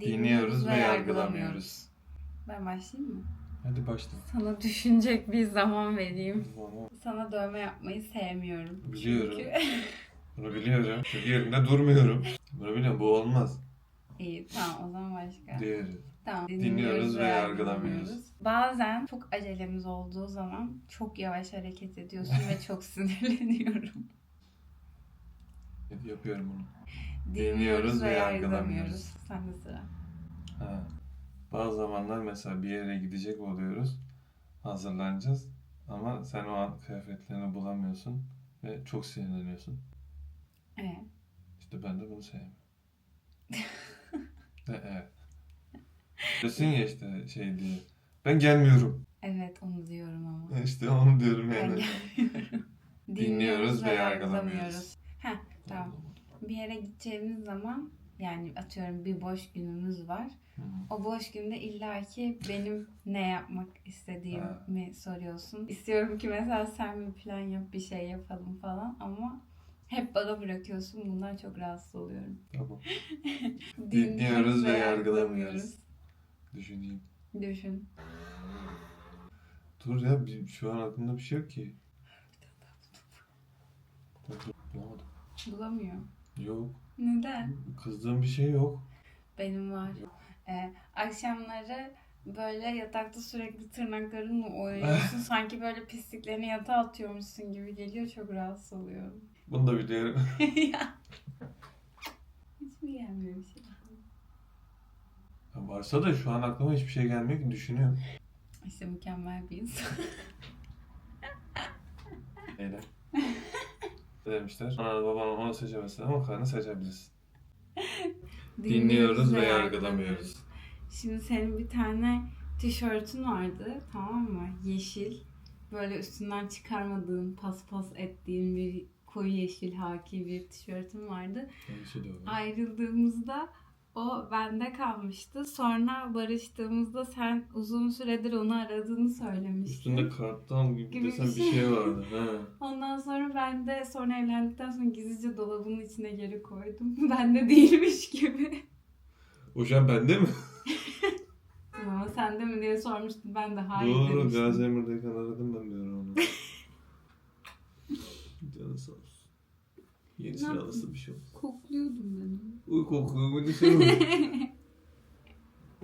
Dinliyoruz ve yargılamıyoruz. Ben başlayayım mı? Hadi başla. Sana düşünecek bir zaman vereyim. Tamam. Sana dövme yapmayı sevmiyorum. Biliyorum. Çünkü... Bunu biliyorum. Çünkü yerimde durmuyorum. Bunu biliyorum. Bu olmaz. İyi tamam o zaman başka. Diğeri. Tamam. Dinliyoruz ve yargılamıyoruz. Bazen çok acelemiz olduğu zaman çok yavaş hareket ediyorsun ve çok sinirleniyorum. Yapıyorum bunu. Dinliyoruz ve yargılamıyoruz. Sen de sıra. Ha. Bazı zamanlar mesela bir yere gidecek oluyoruz. Hazırlanacağız. Ama sen o an kıyafetlerini bulamıyorsun. Ve çok sinirleniyorsun. Evet. İşte ben de bunu sevmiyorum. Ve evet. Diyorsun ya işte şey diye. Ben gelmiyorum. Evet onu diyorum ama. İşte onu diyorum Ben yani. gelmiyorum. Dinliyoruz ve yargılamıyoruz. Tamam. Bir yere gideceğimiz zaman yani atıyorum bir boş günümüz var. Hı. O boş günde illaki benim ne yapmak istediğimi soruyorsun. İstiyorum ki mesela sen bir plan yap, bir şey yapalım falan ama hep bana bırakıyorsun. Bundan çok rahatsız oluyorum. Tamam. Dinliyoruz ve yargılamıyoruz. Düşüneyim. Düşün. Dur ya şu an aklımda bir şey yok ki. Bulamıyor. Yok. Neden? Kızdığım bir şey yok. Benim var. Ee, akşamları böyle yatakta sürekli tırnaklarınla oynuyorsun. Sanki böyle pisliklerini yatağa atıyormuşsun gibi geliyor. Çok rahatsız oluyorum. Bunu da biliyorum. ya. Hiç mi gelmiyor bir şey? Ya varsa da şu an aklıma hiçbir şey gelmiyor ki düşünüyorum. İşte mükemmel bir insan. Neyle? Ne demişler? Ana baban onu seçemezsin ama karnı seçebilirsin. Dinliyoruz ve yargılamıyoruz. Şimdi senin bir tane tişörtün vardı tamam mı? Yeşil. Böyle üstünden çıkarmadığın, paspas ettiğin bir koyu yeşil haki bir tişörtün vardı. Şey olur. Ayrıldığımızda o bende kalmıştı. Sonra barıştığımızda sen uzun süredir onu aradığını söylemiştin. Üstünde karttan gibi Gibi bir desen bir şey. şey vardı. Ha. Ondan sonra ben de sonra evlendikten sonra gizlice dolabın içine geri koydum. Bende değilmiş gibi. O şu an bende mi? Ama sende mi diye sormuştum. Ben de hayır Doğru. demiştim. Gazi Emir'deyken aradım ben bir Yenisini Ne alırsın bir şey olmaz. Kokluyordum ben. Uy kokuyor böyle şey olur.